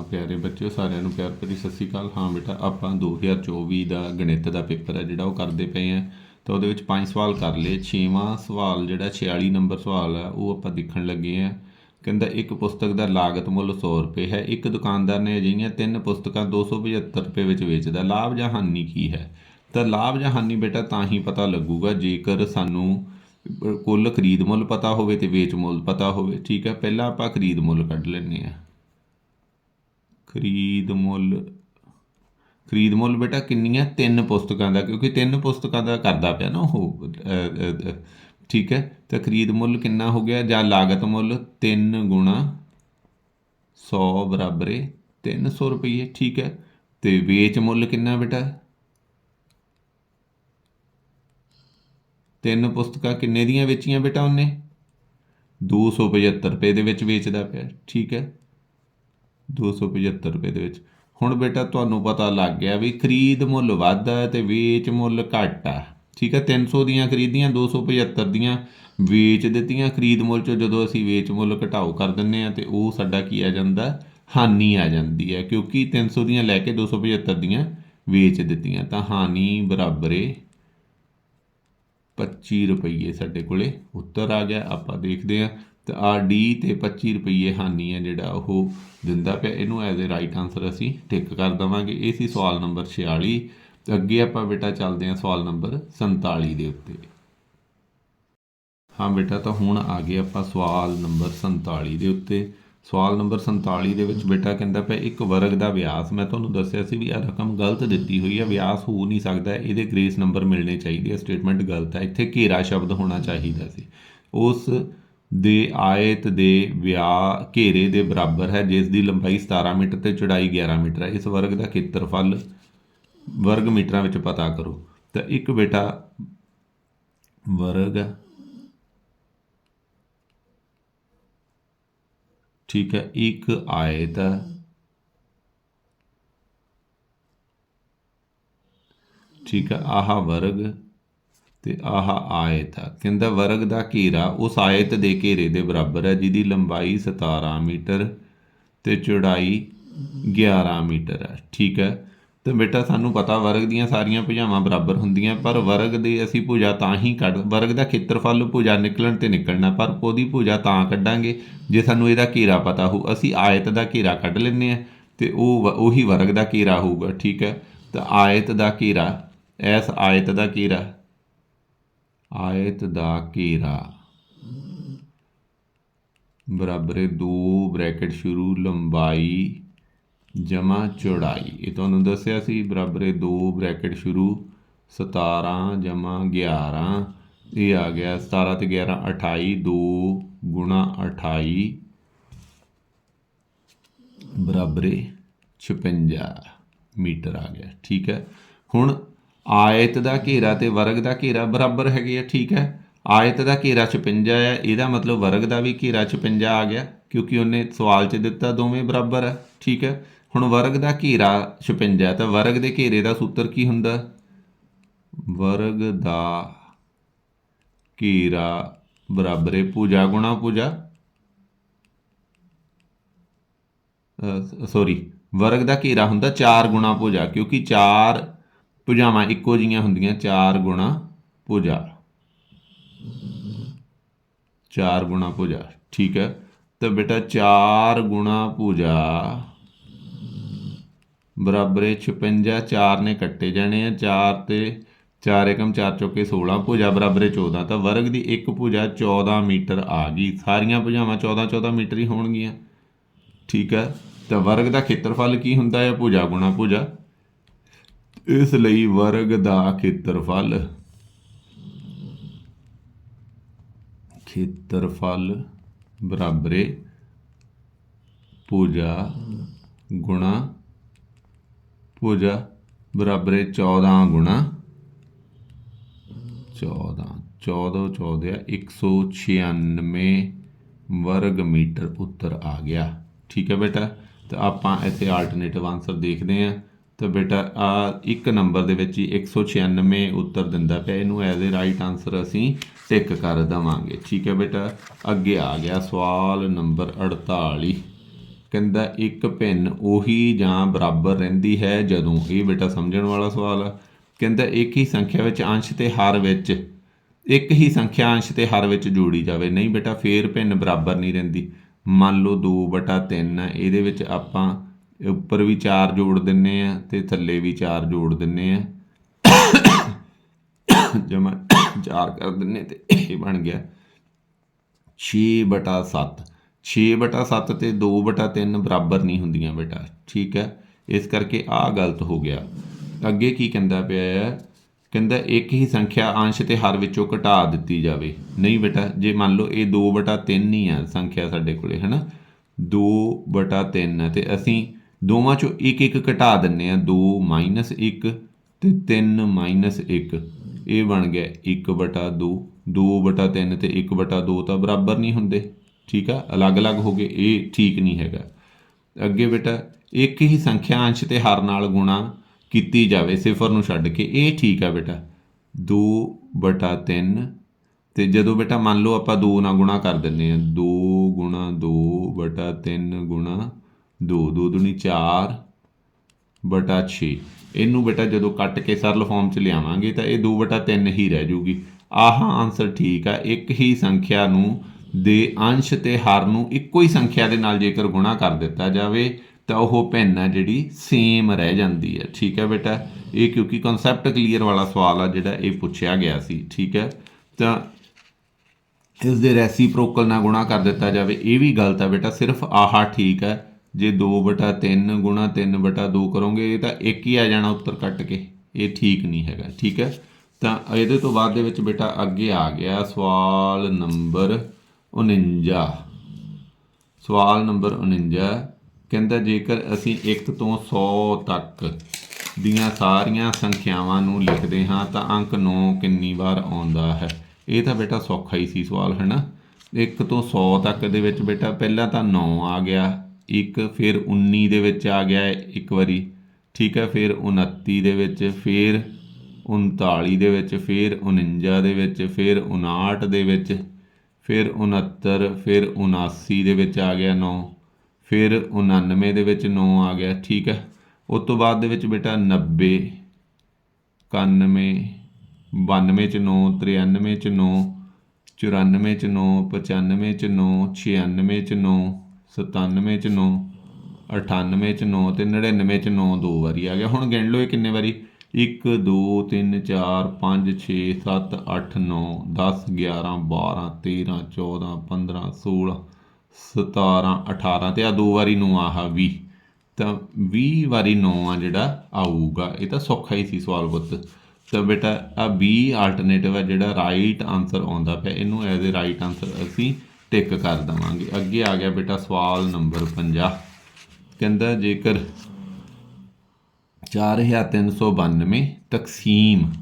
ਹਾਂ, ਪਿਆਰੇ ਬੱਚਿਓ, ਸਾਰਿਆਂ ਨੂੰ ਪਿਆਰ ਭਰੀ ਸਤਿ ਸ਼੍ਰੀ ਅਕਾਲ। ਹਾਂ ਬੇਟਾ, ਆਪਾਂ 2024 ਦਾ ਗਣਿਤ ਦਾ ਪੇਪਰ ਹੈ ਜਿਹੜਾ ਉਹ ਕਰਦੇ ਪਏ ਆ ਤਾਂ ਉਹਦੇ ਵਿੱਚ ਪੰਜ ਸਵਾਲ ਕਰ ਲਏ। ਛੇਵਾਂ ਸਵਾਲ ਜਿਹੜਾ 46 ਨੰਬਰ ਸਵਾਲ ਹੈ, ਉਹ ਆਪਾਂ ਦੇਖਣ ਲੱਗੇ ਆ ਕਹਿੰਦਾ, ਇੱਕ ਪੁਸਤਕ ਦਾ ਲਾਗਤ ਮੁੱਲ 100 ਰੁਪਏ ਹੈ। ਇੱਕ ਦੁਕਾਨਦਾਰ ਨੇ ਅਜਿਹੀਆਂ ਤਿੰਨ ਪੁਸਤਕਾਂ 275 ਰੁਪਏ ਵਿੱਚ ਵੇਚਦਾ। ਲਾਭ ਜਾਂ ਹਾਨੀ ਕੀ ਹੈ? ਤਾਂ ਲਾਭ ਜਾਂ ਹਾਨੀ ਬੇਟਾ, ਤਾਂ ਹੀ ਪਤਾ ਲੱਗੂਗਾ। ਜੇਕਰ ਸਾਨੂੰ ਕੁੱਲ ਖਰੀਦ ਮੁੱਲ ਪਤਾ ਹੋਵੇ ਤੇ ਵੇਚ ਮੁੱਲ ਪਤਾ ਹੋਵੇ। ਠੀਕ ਹੈ, ਪਹਿਲਾਂ ਆਪਾਂ ਖਰੀਦ ਮੁੱਲ ਕੱਢ ਲੈਂਦੇ ਆ ਖਰੀਦ ਮੁੱਲ ਖਰੀਦ ਮੁੱਲ ਬੇਟਾ ਕਿੰਨੀਆਂ? ਤਿੰਨ ਪੁਸਤਕਾਂ ਦਾ, ਕਿਉਂਕਿ ਤਿੰਨ ਪੁਸਤਕਾਂ ਦਾ ਕਰਦਾ ਪਿਆ ਨਾ ਉਹ ਠੀਕ ਹੈ? ਤਾਂ ਖਰੀਦ ਮੁੱਲ ਕਿੰਨਾ ਹੋ ਗਿਆ? ਜਾਂ ਲਾਗਤ ਮੁੱਲ 3 ਗੁਣਾ 100 ਬਰਾਬਰ ਹੈ 300 ਰੁਪਏ ਠੀਕ ਹੈ? ਤੇ ਵੇਚ ਮੁੱਲ ਕਿੰਨਾ ਬੇਟਾ? ਤਿੰਨ ਪੁਸਤਕਾਂ ਕਿੰਨੇ ਦੀਆਂ ਵੇਚੀਆਂ ਬੇਟਾ ਉਹਨੇ? 275 ਰੁਪਏ ਦੇ ਵਿੱਚ ਵੇਚਦਾ ਪਿਆ, ਠੀਕ ਹੈ? 275 ਰੁਪਏ ਦੇ ਵਿੱਚ। ਹੁਣ ਬੇਟਾ ਤੁਹਾਨੂੰ ਪਤਾ ਲੱਗ ਗਿਆ ਵੀ ਖਰੀਦ ਮੁੱਲ ਵੱਧ ਹੈ ਤੇ ਵੇਚ ਮੁੱਲ ਘੱਟ ਆ ਠੀਕ ਹੈ 300 ਦੀਆਂ ਖਰੀਦੀਆਂ 275 ਦੀਆਂ ਵੇਚ ਦਿੱਤੀਆਂ। ਖਰੀਦ ਮੁੱਲ ਚੋਂ ਜਦੋਂ ਅਸੀਂ ਵੇਚ ਮੁੱਲ ਘਟਾਓ ਕਰ ਦਿੰਨੇ ਆ ਤੇ ਉਹ ਸਾਡਾ ਕੀ ਆ ਜਾਂਦਾ? ਹਾਨੀ ਆ ਜਾਂਦੀ ਹੈ, ਕਿਉਂਕਿ 300 ਦੀਆਂ ਲੈ ਕੇ 275 ਦੀਆਂ ਵੇਚ ਦਿੱਤੀਆਂ। ਤਾਂ ਹਾਨੀ ਬਰਾਬਰੇ ਏ। 25 ਰੁਪਏ ਸਾਡੇ ਕੋਲੇ ਉੱਤਰ ਆ ਗਿਆ। ਆਪਾਂ ਦੇਖਦੇ ਹਾਂ ਤੇ ਆ ਡੀ ਤੇ 25 ਰੁਪਏ ਹਾਨੀ ਹੈ ਜਿਹੜਾ ਉਹ ਦਿੰਦਾ ਪਿਆ। ਇਹਨੂੰ ਐਜ਼ ਅ ਰਾਈਟ ਆਨਸਰ ਅਸੀਂ ਟਿਕ ਕਰ ਦਵਾਂਗੇ। ਇਹ ਸੀ ਸਵਾਲ ਨੰਬਰ 46 ਤੇ ਅੱਗੇ ਆਪਾਂ ਬੇਟਾ ਚੱਲਦੇ ਹਾਂ ਸਵਾਲ ਨੰਬਰ 47 ਦੇ ਉੱਤੇ। ਹਾਂ ਬੇਟਾ, ਤਾਂ ਹੁਣ ਆ ਗਏ ਆਪਾਂ ਸਵਾਲ ਨੰਬਰ 47 ਦੇ ਉੱਤੇ। ਸਵਾਲ ਨੰਬਰ 47 ਦੇ ਵਿੱਚ ਬੇਟਾ ਕਹਿੰਦਾ ਪਿਆ, ਇੱਕ ਵਰਗ ਦਾ ਵਿਆਸ। ਮੈਂ ਤੁਹਾਨੂੰ ਦੱਸਿਆ ਸੀ ਵੀ ਇਹ ਰਕਮ ਗਲਤ ਦਿੱਤੀ ਹੋਈ ਹੈ। ਵਿਆਸ ਹੋ ਨਹੀਂ ਸਕਦਾ। ਇਹਦੇ ਗ੍ਰੇਸ ਨੰਬਰ ਮਿਲਣੇ ਚਾਹੀਦੇ ਆ। ਸਟੇਟਮੈਂਟ ਗਲਤ ਹੈ। ਇੱਥੇ ਘੇਰਾ ਸ਼ਬਦ ਹੋਣਾ ਚਾਹੀਦਾ ਸੀ। ਉਸ ਦੇ ਆਇਤ ਦੇ ਵਿਆਹ ਘੇਰੇ ਦੇ ਬਰਾਬਰ ਹੈ, ਜਿਸ ਦੀ ਲੰਬਾਈ 17 ਮੀਟਰ ਤੇ ਚੌੜਾਈ 11 ਮੀਟਰ ਹੈ। ਇਸ ਵਰਗ ਦਾ ਖੇਤਰਫਲ ਵਰਗ ਮੀਟਰਾਂ ਵਿੱਚ ਪਤਾ ਕਰੋ। ਤਾਂ ਇੱਕ ਬੇਟਾ ਵਰਗ ਠੀਕ ਹੈ, ਇੱਕ ਆਇਤ ਹੈ ਠੀਕ ਹੈ, ਆਹ ਵਰਗ ਤੇ ਆਹ ਆਇਤ ਆ। ਕਹਿੰਦਾ, ਵਰਗ ਦਾ ਘੇਰਾ ਉਸ ਆਇਤ ਦੇ ਘੇਰੇ ਦੇ ਬਰਾਬਰ ਹੈ, ਜਿਹਦੀ ਲੰਬਾਈ 17 ਮੀਟਰ ਤੇ ਚੌੜਾਈ 11 ਮੀਟਰ ਹੈ। ਠੀਕ ਹੈ। ਤੇ ਬੇਟਾ, ਸਾਨੂੰ ਪਤਾ ਵਰਗ ਦੀਆਂ ਸਾਰੀਆਂ ਭੁਜਾਵਾਂ ਬਰਾਬਰ ਹੁੰਦੀਆਂ, ਪਰ ਵਰਗ ਦੇ ਅਸੀਂ ਭੁਜਾ ਤਾਂ ਹੀ ਕੱਢ, ਵਰਗ ਦਾ ਖੇਤਰਫਲ ਭੁਜਾ ਨਿਕਲਣ ਤੇ ਨਿਕਲਣਾ, ਪਰ ਉਹਦੀ ਭੁਜਾ ਤਾਂ ਕੱਢਾਂਗੇ, ਜੇ ਸਾਨੂੰ ਇਹਦਾ ਘੇਰਾ ਪਤਾ ਹੋ ਅਸੀਂ ਆਇਤ ਦਾ ਘੇਰਾ ਕੱਢ ਲੈਂਦੇ ਆ ਤੇ ਉਹ ਵ- ਉਹੀ ਵਰਗ ਦਾ ਘੇਰਾ ਹੋਊਗਾ। ਠੀਕ ਹੈ। ਤਾਂ ਆਇਤ ਦਾ ਘੇਰਾ ਇਸ ਆਇਤ ਦਾ ਘੇਰਾ ਆਇਤ ਦਾ ਘੇਰਾ। ਬਰਾਬਰ ਹੈ 2 ਬ੍ਰੈਕਟ ਸ਼ੁਰੂ, ਲੰਬਾਈ, ਜਮਾ, ਚੌੜਾਈ। ਇਹ ਤੁਹਾਨੂੰ ਦੱਸਿਆ ਸੀ, ਬਰਾਬਰ ਹੈ 2 ਬ੍ਰੈਕਟ ਸ਼ੁਰੂ 17 ਜਮਾ 11 ਇਹ ਆ ਗਿਆ 17 ਤੇ 11 28 2 ਗੁਣਾ 28 ਬਰਾਬਰ ਹੈ 56 ਮੀਟਰ ਆ ਗਿਆ। ਠੀਕ ਹੈ। ਹੁਣ ਆਇਤ ਦਾ ਘੇਰਾ ਤੇ ਵਰਗ ਦਾ ਘੇਰਾ ਬਰਾਬਰ ਹੈਗੇ ਆ, ਠੀਕ ਹੈ? ਆਇਤ ਦਾ ਘੇਰਾ 56 ਹੈ, ਇਹਦਾ ਮਤਲਬ ਵਰਗ ਦਾ ਵੀ ਘੇਰਾ 56 ਆ ਗਿਆ, ਕਿਉਂਕਿ ਉਹਨੇ ਸਵਾਲ 'ਚ ਦਿੱਤਾ ਦੋਵੇਂ ਬਰਾਬਰ ਹੈ, ਠੀਕ ਹੈ? ਹੁਣ ਵਰਗ ਦਾ ਘੇਰਾ 56 ਹੈ, ਤਾਂ ਵਰਗ ਦੇ ਘੇਰੇ ਦਾ ਸੂਤਰ ਕੀ ਹੁੰਦਾ? ਵਰਗ ਦਾ ਘੇਰਾ ਬਰਾਬਰ ਹੈ ਭੁਜਾ ਗੁਣਾ ਭੁਜਾ ਸੌਰੀ ਵਰਗ ਦਾ ਘੇਰਾ ਹੁੰਦਾ 4 ਗੁਣਾ ਭੁਜਾ ਕਿਉਂਕਿ 4 ਭੁਜਾਵਾਂ ਇੱਕੋ ਜੀਆਂ ਹੁੰਦੀਆਂ 4 ਗੁਣਾ ਭੁਜਾ। 4 ਗੁਣਾ ਭੁਜਾ, ਠੀਕ ਹੈ। ਤਾਂ ਬੇਟਾ 4 ਗੁਣਾ ਭੁਜਾ। ਬਰਾਬਰ ਹੈ 56 4 ਨੇ ਕੱਟੇ ਜਾਣੇ ਆ 4 ਤੇ 4 ਏਕਮ 4 ਚੌਕੇ 16 ਭੁਜਾ, ਬਰਾਬਰ ਹੈ 14 ਤਾਂ ਵਰਗ ਦੀ ਇੱਕ ਭੁਜਾ 14 ਮੀਟਰ ਆ ਗਈ। ਸਾਰੀਆਂ ਭੁਜਾਵਾਂ 14 14 ਮੀਟਰ ਹੀ ਹੋਣਗੀਆਂ। ਠੀਕ ਹੈ। ਤਾਂ ਵਰਗ ਦਾ ਖੇਤਰਫਲ ਕੀ ਹੁੰਦਾ ਹੈ? ਭੁਜਾ ਗੁਣਾ ਭੁਜਾ। ਇਸ ਲਈ ਵਰਗ ਦਾ ਖੇਤਰਫਲ ਖੇਤਰਫਲ ਬਰਾਬਰ ਹੈ ਭੁਜਾ ਗੁਣਾ ਭੁਜਾ ਬਰਾਬਰ ਹੈ 14 ਗੁਣਾ 14 14 14 196 ਵਰਗ ਮੀਟਰ ਉੱਤਰ ਆ ਗਿਆ। ਠੀਕ ਹੈ ਬੇਟਾ, ਤਾਂ ਆਪਾਂ ਇੱਥੇ ਆਲਟਰਨੇਟਿਵ ਆਨਸਰ ਦੇਖਦੇ ਹਾਂ। ਤਾਂ ਬੇਟਾ, ਆ ਇੱਕ ਨੰਬਰ ਦੇ ਵਿੱਚ ਹੀ 196 ਉੱਤਰ ਦਿੰਦਾ ਪਿਆ। ਇਹਨੂੰ ਐਜ਼ ਅ ਰਾਈਟ ਆਨਸਰ ਅਸੀਂ ਟਿਕ ਕਰ ਦਵਾਂਗੇ। ਠੀਕ ਹੈ ਬੇਟਾ? ਅੱਗੇ ਆ ਗਿਆ ਸਵਾਲ ਨੰਬਰ 48 ਕਹਿੰਦਾ, ਇੱਕ ਭਿੰਨ ਉਹੀ ਜਾਂ ਬਰਾਬਰ ਰਹਿੰਦੀ ਹੈ ਜਦੋਂ, ਇਹ ਬੇਟਾ ਸਮਝਣ ਵਾਲਾ ਸਵਾਲ ਆ। ਕਹਿੰਦਾ, ਇੱਕ ਹੀ ਸੰਖਿਆ ਵਿੱਚ ਅੰਸ਼ ਤੇ ਹਰ ਵਿੱਚ, ਇੱਕ ਹੀ ਸੰਖਿਆ ਅੰਸ਼ ਤੇ ਹਰ ਵਿੱਚ ਜੋੜੀ ਜਾਵੇ। ਨਹੀਂ ਬੇਟਾ, ਫੇਰ ਭਿੰਨ ਬਰਾਬਰ ਨਹੀਂ ਰਹਿੰਦੀ। ਮੰਨ ਲਓ 2/3 ਹੈ ਇਹਦੇ ਵਿੱਚ ਆਪਾਂ ਉੱਪਰ ਵੀ ਚਾਰ ਜੋੜ ਦਿੰਨੇ ਆ ਤੇ ਥੱਲੇ ਵੀ ਚਾਰ ਜੋੜ ਦਿੰਨੇ ਆ। ਜਮਾ ਚਾਰ ਕਰ ਦਿੰਨੇ ਤੇ ਇਹ ਬਣ ਗਿਆ। 6 ਬਟਾ 7 6 ਬਟਾ 7 ਤੇ 2 ਬਟਾ 3 ਬਰਾਬਰ ਨਹੀਂ ਹੁੰਦੀਆਂ ਬੇਟਾ, ਠੀਕ ਹੈ? ਇਸ ਕਰਕੇ ਆ ਗਲਤ ਹੋ ਗਿਆ। ਅੱਗੇ ਕੀ ਕਹਿੰਦਾ ਪਿਆ ਹੈ? ਕਹਿੰਦਾ ਇੱਕ ਹੀ ਸੰਖਿਆ ਅੰਸ਼ ਤੇ ਹਰ ਵਿੱਚੋਂ ਘਟਾ ਦਿੱਤੀ ਜਾਵੇ। ਨਹੀਂ ਬੇਟਾ, ਜੇ ਮੰਨ ਲਓ ਇਹ 2 ਬਟਾ 3 ਹੀ ਆ ਸੰਖਿਆ ਸਾਡੇ ਕੋਲੇ, ਹਨਾ? 2 ਬਟਾ 3 ਹੈ ਤੇ ਅਸੀਂ ਦੋਵਾਂ ਚੋਂ ਇੱਕ ਇੱਕ ਘਟਾ ਦਿੰਨੇ ਆ 2 1 ਤੇ 3 1 ਇਹ ਬਣ ਗਿਆ 1 ਬਟਾ 2 2 ਬਟਾ 3 ਤੇ 1 ਬਟਾ 2 ਤਾਂ ਬਰਾਬਰ ਨਹੀਂ ਹੁੰਦੇ, ਠੀਕ ਆ? ਅਲੱਗ-ਅਲੱਗ ਹੋ ਗਏ, ਇਹ ਠੀਕ ਨਹੀਂ ਹੈਗਾ। ਅੱਗੇ ਬੇਟਾ, ਇੱਕ ਹੀ ਸੰਖਿਆ ਅੰਸ਼ ਤੇ ਹਰ ਨਾਲ ਗੁਣਾ ਕੀਤੀ ਜਾਵੇ, ਸਿਫਰ ਨੂੰ ਛੱਡ ਕੇ, ਇਹ ਠੀਕ ਆ ਬੇਟਾ। 2 ਬਟਾ 3 ਤੇ ਜਦੋਂ ਬੇਟਾ ਮੰਨ ਲਓ ਆਪਾਂ 2 ਨਾਲ ਗੁਣਾ ਕਰ ਦਿੰਨੇ ਆ 2 ਗੁਣਾ 2 ਬਟਾ 3 ਗੁਣਾ 2 2 ਦੁਨੀ 4 ਬਟਾ 6 ਇਹਨੂੰ ਬੇਟਾ ਜਦੋਂ ਕੱਟ ਕੇ ਸਰਲ ਫਾਰਮ ਚ ਲਿਆਵਾਂਗੇ ਤਾਂ ਇਹ 2 ਬਟਾ 3 ਹੀ ਰਹਿ ਜੂਗੀ। ਆਹ ਆਨਸਰ ਠੀਕ ਆ। ਇੱਕ ਹੀ ਸੰਖਿਆ ਨੂੰ ਦੇ ਅੰਸ਼ ਤੇ ਹਰ ਨੂੰ ਇੱਕੋ ਹੀ ਸੰਖਿਆ ਦੇ ਨਾਲ ਜੇਕਰ ਗੁਣਾ ਕਰ ਦਿੱਤਾ ਜਾਵੇ, ਤਾਂ ਉਹ ਭਿੰਨ ਹੈ ਜਿਹੜੀ ਸੇਮ ਰਹਿ ਜਾਂਦੀ ਹੈ ਠੀਕ ਹੈ ਬੇਟਾ? ਇਹ ਕਿਉਂਕਿ ਕਨਸੈਪਟ ਕਲੀਅਰ ਵਾਲਾ ਸਵਾਲ ਆ ਜਿਹੜਾ ਇਹ ਪੁੱਛਿਆ ਗਿਆ ਸੀ। ਠੀਕ ਹੈ ਤਾਂ ਇਸ ਦੇ ਰੈਸੀਪ੍ਰੋਕਲ ਨਾਲ ਗੁਣਾ ਕਰ ਦਿੱਤਾ ਜਾਵੇ, ਇਹ ਵੀ ਗਲਤ ਆ ਬੇਟਾ। ਸਿਰਫ ਆਹਾ ਠੀਕ ਹੈ ਜੇ 2/3 ਗੁਣਾ 3/2 ਕਰੋਗੇ, ਇਹ ਤਾਂ ਇੱਕ ਹੀ ਆ ਜਾਣਾ ਉੱਤਰ ਕੱਟ ਕੇ। ਇਹ ਠੀਕ ਨਹੀਂ ਹੈਗਾ, ਠੀਕ ਹੈ? ਤਾਂ ਇਹਦੇ ਤੋਂ ਬਾਅਦ ਦੇ ਵਿੱਚ ਬੇਟਾ ਅੱਗੇ ਆ ਗਿਆ ਸਵਾਲ ਨੰਬਰ 49 ਸਵਾਲ ਨੰਬਰ 49 ਕਹਿੰਦਾ, ਜੇਕਰ ਅਸੀਂ 1 ਤੋਂ 100 ਤੱਕ ਦੀਆਂ ਸਾਰੀਆਂ ਸੰਖਿਆਵਾਂ ਨੂੰ ਲਿਖਦੇ ਹਾਂ, ਤਾਂ ਅੰਕ 9 ਕਿੰਨੀ ਵਾਰ ਆਉਂਦਾ ਹੈ? ਇਹ ਤਾਂ ਬੇਟਾ ਸੌਖਾ ਹੀ ਸੀ ਸਵਾਲ, ਹੈ ਨਾ? 1 ਤੋਂ 100 ਤੱਕ ਦੇ ਵਿੱਚ ਬੇਟਾ ਪਹਿਲਾਂ ਤਾਂ 9 ਆ ਗਿਆ ਇੱਕ, ਫਿਰ 19 ਦੇ ਵਿੱਚ ਆ ਗਿਆ ਇੱਕ ਵਾਰੀ, ਠੀਕ ਹੈ, ਫਿਰ 29 ਦੇ ਵਿੱਚ, ਫਿਰ 39 ਦੇ ਵਿੱਚ, ਫਿਰ 49 ਦੇ ਵਿੱਚ, ਫਿਰ 59 ਦੇ ਵਿੱਚ, ਫਿਰ 69 ਫਿਰ 79 ਦੇ ਵਿੱਚ ਆ ਗਿਆ 9 ਫਿਰ 99 ਦੇ ਵਿੱਚ 9 ਆ ਗਿਆ, ਠੀਕ ਹੈ। ਉਸ ਤੋਂ ਬਾਅਦ ਦੇ ਵਿੱਚ ਬੇਟਾ 90 91 92 ਚ 9 93 ਚ 9 94 ਚ 9 95 ਚ 9 96 ਚ 9 97 ਚ 9 98 ਚ 9 ਤੇ 99 ਚ 9 ਦੋ ਵਾਰੀ ਆ ਗਿਆ। ਹੁਣ ਗਿਣ ਲਓ ਇਹ ਕਿੰਨੇ ਵਾਰੀ? 1 2 3 4 5 6 7 8 9 10 11 12 13 14 15 16 17 18 ਤੇ ਆ ਦੋ ਵਾਰੀ 9 ਆਹਾ 20 ਤਾਂ 20 ਵਾਰੀ 9 ਆ ਜਿਹੜਾ ਆਊਗਾ, ਇਹ ਤਾਂ ਸੌਖਾ ਹੀ ਸੀ ਸਵਾਲ ਪੁੱਤ। ਤਾਂ ਬੇਟਾ ਆ 20 ਆਲਟਰਨੇਟਿਵ ਹੈ ਜਿਹੜਾ ਰਾਈਟ ਆਨਸਰ ਆਉਂਦਾ ਪਿਆ। ਇਹਨੂੰ ਐਜ਼ ਅ ਰਾਈਟ ਆਨਸਰ ਅਸੀਂ ਟਿਕ ਕਰ ਦਵਾਂਗੇ। ਅੱਗੇ ਆ ਗਿਆ ਬੇਟਾ ਸਵਾਲ ਨੰਬਰ 50 ਕਹਿੰਦਾ ਜੇਕਰ 4392 ਤਕਸੀਮ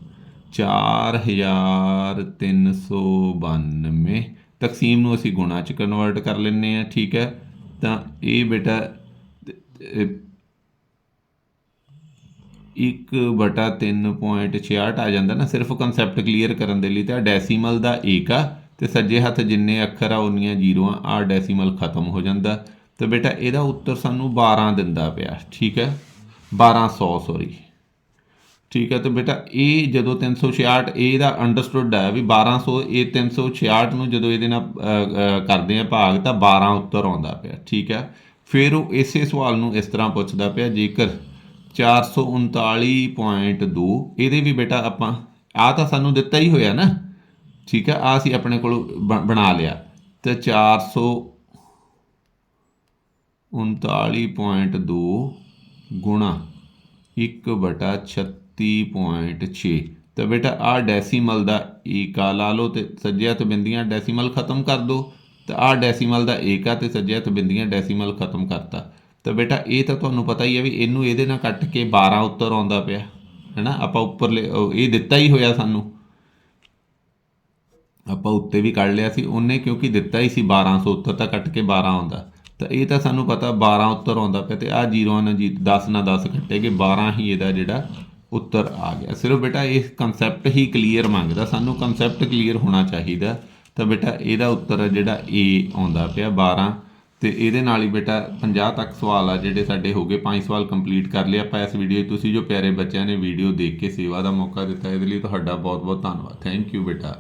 4392 ਤਕਸੀਮ ਨੂੰ ਅਸੀਂ ਗੁਣਾ ਚ ਕਨਵਰਟ ਕਰ ਲੈਂਦੇ ਆ ਠੀਕ ਹੈ? ਤਾਂ ਇਹ ਬੇਟਾ ਅਹ, ਇੱਕ ਬਟਾ 3.66 ਆ ਜਾਂਦਾ ਨਾ ਸਿਰਫ ਕਨਸੈਪਟ ਕਲੀਅਰ ਕਰਨ ਦੇ ਲਈ ਤਾਂ ਡੈਸੀਮਲ ਦਾ ਏਕ ਆ। ਤੇ ਸੱਜੇ ਹੱਥ ਜਿੰਨੇ ਅੱਖਰ ਆ, ਉਨੀਆਂ ਜ਼ੀਰੋਆਂ, ਆ ਡੈਸੀਮਲ ਖਤਮ ਹੋ ਜਾਂਦਾ। ਤੇ ਬੇਟਾ, ਇਹਦਾ ਉੱਤਰ ਸਾਨੂੰ 12 ਦਿੰਦਾ ਪਿਆ, ਠੀਕ ਹੈ? 1200 ਸੌਰੀ ਠੀਕ ਹੈ, ਤੇ ਬੇਟਾ, ਇਹ ਜਦੋਂ 366 ਇਹਦਾ ਅੰਡਰਸਟੂਡ ਹੈ ਵੀ 1200 ਇਹ 366 ਨੂੰ ਜਦੋਂ ਇਹਦੇ ਨਾਲ ਕਰਦੇ ਆ ਭਾਗ, ਤਾਂ 12 ਉੱਤਰ ਆਉਂਦਾ ਪਿਆ, ਠੀਕ ਹੈ? ਫਿਰ ਉਹ ਇਸੇ ਸਵਾਲ ਨੂੰ ਇਸ ਤਰ੍ਹਾਂ ਪੁੱਛਦਾ ਪਿਆ, ਜੇਕਰ 439.2 ਇਹਦੇ ਵੀ ਬੇਟਾ ਆਪਾਂ ਆ ਤਾਂ ਸਾਨੂੰ ਦਿੱਤਾ ਹੀ ਹੋਇਆ ਨਾ। ਠੀਕ ਹੈ ਆ ਅਸੀਂ ਆਪਣੇ ਕੋਲ ਬ- ਬਣਾ ਲਿਆ। ਤੇ 439.2 ਗੁਣਾ 1 ਬਟਾ 36.6 ਤਾਂ ਬੇਟਾ ਆ ਡੈਸੀਮਲ ਦਾ ਏਕਾ ਲਾ ਲਓ ਤੇ ਸੱਜਿਆ ਹੱਥ ਬਿੰਦੀਆਂ ਡੈਸੀਮਲ ਖਤਮ ਕਰ ਦੋ। ਤਾਂ ਆ ਡੈਸੀਮਲ ਦਾ ਏਕਾ ਤੇ ਸੱਜਿਆ ਹੱਥ ਬਿੰਦੀਆਂ ਡੈਸੀਮਲ ਖਤਮ ਕਰਤਾ। ਤਾਂ ਬੇਟਾ, ਇਹ ਤਾਂ ਤੁਹਾਨੂੰ ਪਤਾ ਹੀ ਹੈ ਵੀ ਇਹਨੂੰ ਇਹਦੇ ਨਾਲ ਕੱਟ ਕੇ 12 ਉੱਤਰ ਆਉਂਦਾ ਪਿਆ। ਹੈਨਾ, ਆਪਾਂ ਉੱਪਰਲੇ ਇਹ ਦਿੱਤਾ ਹੀ ਹੋਇਆ ਸਾਨੂੰ। ਆਪਾਂ ਉੱਤੇ ਵੀ ਕੱਢ ਲਿਆ ਸੀ, ਉਹਨੇ ਕਿਉਂਕਿ ਦਿੱਤਾ ਹੀ ਸੀ 1200 ਉੱਤਰ ਤਾਂ ਕੱਟ ਕੇ 12 ਆਉਂਦਾ। ਤਾਂ ਇਹ ਤਾਂ ਸਾਨੂੰ ਪਤਾ 12 ਉੱਤਰ ਆਉਂਦਾ ਪਿਆ ਤੇ ਆ ਜ਼ੀਰੋਆਂ ਨਾਲ ਜੀ 10 ਨਾਲ 10 ਕੱਟੇਗੇ 12 ਹੀ ਇਹਦਾ ਜਿਹੜਾ ਉੱਤਰ ਆ ਗਿਆ। ਸਿਰਫ ਬੇਟਾ ਇਹ ਕਨਸੈਪਟ ਹੀ ਕਲੀਅਰ ਮੰਗਦਾ, ਸਾਨੂੰ ਕਨਸੈਪਟ ਕਲੀਅਰ ਹੋਣਾ ਚਾਹੀਦਾ। ਤਾਂ ਬੇਟਾ ਇਹਦਾ ਉੱਤਰ ਹੈ ਜਿਹੜਾ A ਆਉਂਦਾ ਪਿਆ 12 ਤੇ ਇਹਦੇ ਨਾਲ ਹੀ ਬੇਟਾ 50 ਤੱਕ ਸਵਾਲ ਆ ਜਿਹੜੇ ਸਾਡੇ ਹੋ ਗਏ, ਪੰਜ ਸਵਾਲ ਕੰਪਲੀਟ ਕਰ ਲਏ। ਆਪਾਂ ਇਸ ਵੀਡੀਓ 'ਚ। ਤੁਸੀਂ ਜੋ ਪਿਆਰੇ ਬੱਚਿਆਂ ਨੇ ਵੀਡੀਓ ਦੇਖ ਕੇ ਸੇਵਾ ਦਾ ਮੌਕਾ ਦਿੱਤਾ, ਇਹਦੇ ਲਈ ਤੁਹਾਡਾ ਬਹੁਤ ਬਹੁਤ ਧੰਨਵਾਦ। ਥੈਂਕ ਯੂ ਬੇਟਾ।